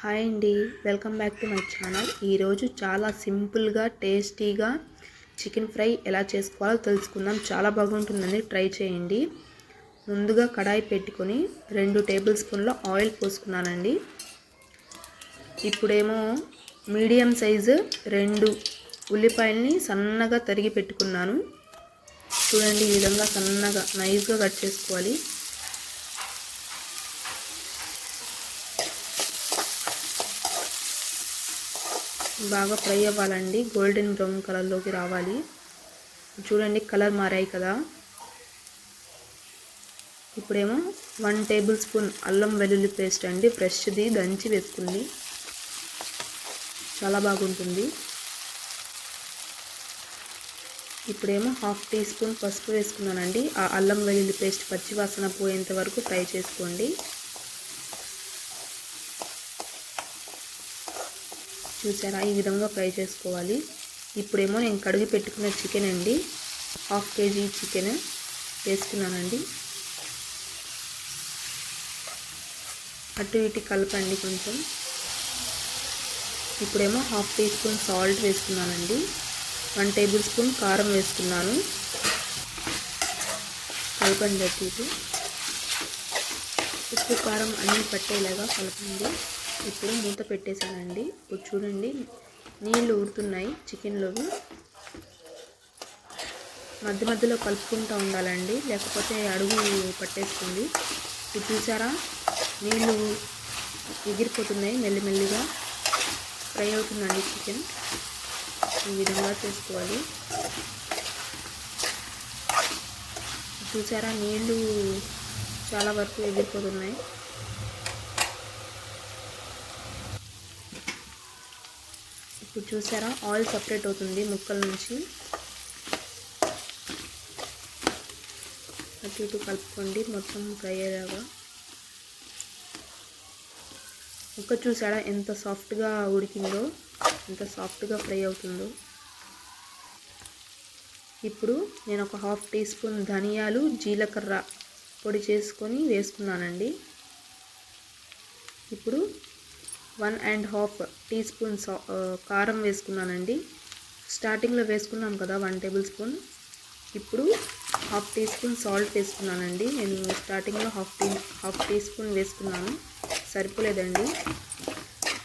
Hi అండి. Welcome back to my channel. ఈరోజు చాలా సింపుల్గా టేస్టీగా చికెన్ ఫ్రై ఎలా చేసుకోవాలో తెలుసుకుందాం. చాలా బాగుంటుందండి ట్రై చేయండి. ముందుగా కడాయి పెట్టుకొని రెండు టేబుల్ స్పూన్ల ఆయిల్ పోసుకున్నానండి. ఇప్పుడేమో మీడియం సైజు రెండు ఉల్లిపాయల్ని సన్నగా తరిగి పెట్టుకున్నాను. చూడండి ఈ విధంగా సన్నగా నైస్గా కట్ చేసుకోవాలి. బాగా ఫ్రై అవ్వాలండి. గోల్డెన్ బ్రౌన్ కలర్లోకి రావాలి. చూడండి కలర్ మారాయి కదా. ఇప్పుడేమో వన్ టేబుల్ స్పూన్ అల్లం వెల్లుల్లి పేస్ట్ అండి. ఫ్రెష్ది దంచి వేసుకుంది. చాలా బాగుంటుంది. ఇప్పుడేమో హాఫ్ టీ స్పూన్ పసుపు వేసుకున్నానండి. ఆ అల్లం వెల్లుల్లి పేస్ట్ పచ్చివాసన పోయేంత వరకు ఫ్రై చేసుకోండి. చూసారా? ఈ విధంగా ఫ్రై చేసుకోవాలి. ఇప్పుడేమో నేను కడిగి పెట్టుకున్న చికెన్ అండి. హాఫ్ కేజీ చికెన్ వేసుకున్నానండి. అటు ఇటు కలపండి కొంచెం. ఇప్పుడేమో హాఫ్ టీ స్పూన్ సాల్ట్ వేసుకున్నానండి. వన్ టేబుల్ స్పూన్ కారం వేసుకున్నాను. కలపండి అటు ఇటు. ఉప్పు కారం అన్నీ పట్టేలాగా కలపండి. ఇప్పుడు మూత పెట్టేశానండి ఇప్పుడు చూడండి నీళ్ళు ఊరుతున్నాయి చికెన్లోవి. మధ్య మధ్యలో కలుపుకుంటూ ఉండాలండి. లేకపోతే అడుగు పట్టేస్తుంది. ఇప్పుడు చూసారా? నీళ్ళు ఎగిరిపోతున్నాయి మెల్లిమెల్లిగా. ఫ్రై అవుతుందండి చికెన్. ఈ విధంగా చేసుకోవాలి. చూసారా? నీళ్ళు చాలా వరకు ఎగిరిపోతున్నాయి. ఇప్పుడు చూసారా? ఆయిల్ సపరేట్ అవుతుంది ముక్కల నుంచి. అటు ఇటు కలుపుకోండి మొత్తం ఫ్రై అయ్యేలాగా ముక్క చూసారా ఎంత సాఫ్ట్గా ఉడికిందో? ఎంత సాఫ్ట్గా ఫ్రై అవుతుందో. ఇప్పుడు నేను ఒక హాఫ్ టీ స్పూన్ ధనియాలు జీలకర్ర పొడి చేసుకొని వేసుకున్నానండి. ఇప్పుడు one and half teaspoon కారం వేసుకున్నానండి. స్టార్టింగ్లో వేసుకున్నాం కదా వన్ టేబుల్ స్పూన్. ఇప్పుడు హాఫ్ టీ స్పూన్ సాల్ట్ వేసుకున్నానండి. నేను స్టార్టింగ్లో half tea half teaspoon వేసుకున్నాను. సరిపోలేదండి.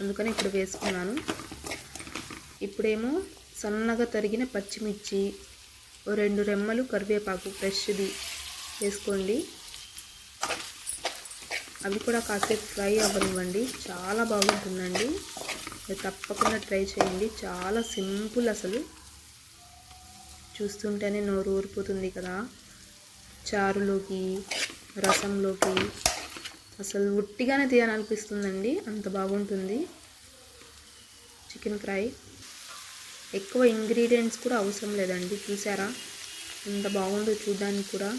అందుకని ఇప్పుడు వేసుకున్నాను. ఇప్పుడేమో సన్నగా తరిగిన పచ్చిమిర్చి ఓ రెండు రెమ్మలు కరివేపాకు ఫ్రెష్ది వేసుకోండి. అవి కూడా కాసేపు ఫ్రై అవ్వనివ్వండి. చాలా బాగుంటుందండి. మీరు తప్పకుండా ట్రై చేయండి. చాలా సింపుల్ అసలు. చూస్తుంటేనే నోరు ఊరిపోతుంది కదా. చారులోకి రసంలోకి. అసలు ఉట్టిగానే తీయాలనిపిస్తుందండి అంత బాగుంటుంది. Chicken fry. ఎక్కువ ఇంగ్రీడియంట్స్ కూడా అవసరం లేదండి. చూసారా? ఎంత బాగుందో చూడడానికి కూడా.